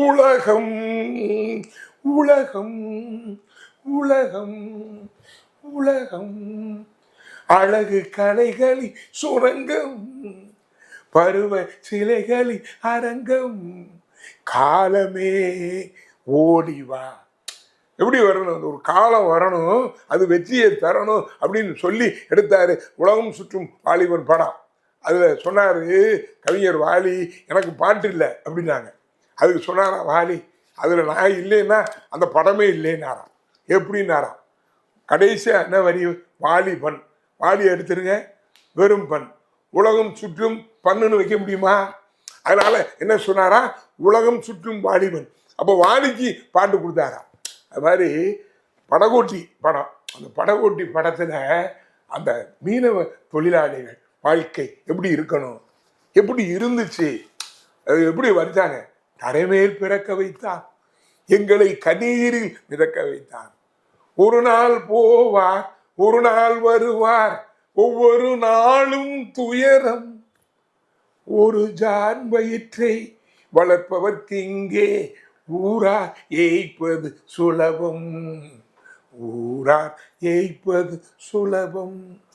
உலகம் உலகம் உலகம் உலகம். அழகு கலைகளி சுரங்கம் பருவ சிலைகளி அரங்கம். காலமே ஓடிவா எப்படி வரணும்? அந்த ஒரு காலம் வரணும். அது வெற்றியை தரணும் அப்படின்னு சொல்லி எடுத்தாரு உலகம் சுற்றும் வாலிபன் படம். அதில் சொன்னார் கவிஞர் வாலி எனக்கு பாட்டு இல்லை அப்படின்னாங்க. அதுக்கு சொன்னாரா வாலி? அதில் நான் இல்லைன்னா அந்த படமே இல்லைன்னாராம் எப்படின்னாராம் கடைசியாக என்ன வரி? வாலிபன் வாலி எடுத்துருங்க. வெறும் பண். உலகம் சுற்றும் பண்ணுன்னு வைக்க முடியுமா? அதனால் என்ன சொன்னாரா? உலகம் சுற்றும் வாலிபன் அப்போ வாலிக்கு பாட்டு கொடுத்தாராம் அது மாதிரி படகோட்டி படம். அந்த படகோட்டி படத்தில் அந்த மீனவ தொழிலாளிகள் வாழ்க்கை எப்படி இருக்கணும்? எப்படி இருந்துச்சு? அது எப்படி வந்தாங்க தரைமேல் பிறக்க வைத்தார் எங்களை கண்ணீரில் மிதக்க வைத்தார் ஒரு நாள் போவார் ஒரு நாள் வருவார். ஒவ்வொரு நாளும் துயரம். ஒரு ஜான் வயிற்றை வளர்ப்பவர்க்கு இங்கே ஊரா ஏய்ப்பது சுலபம். ஊரா ஏய்ப்பது சுலபம்.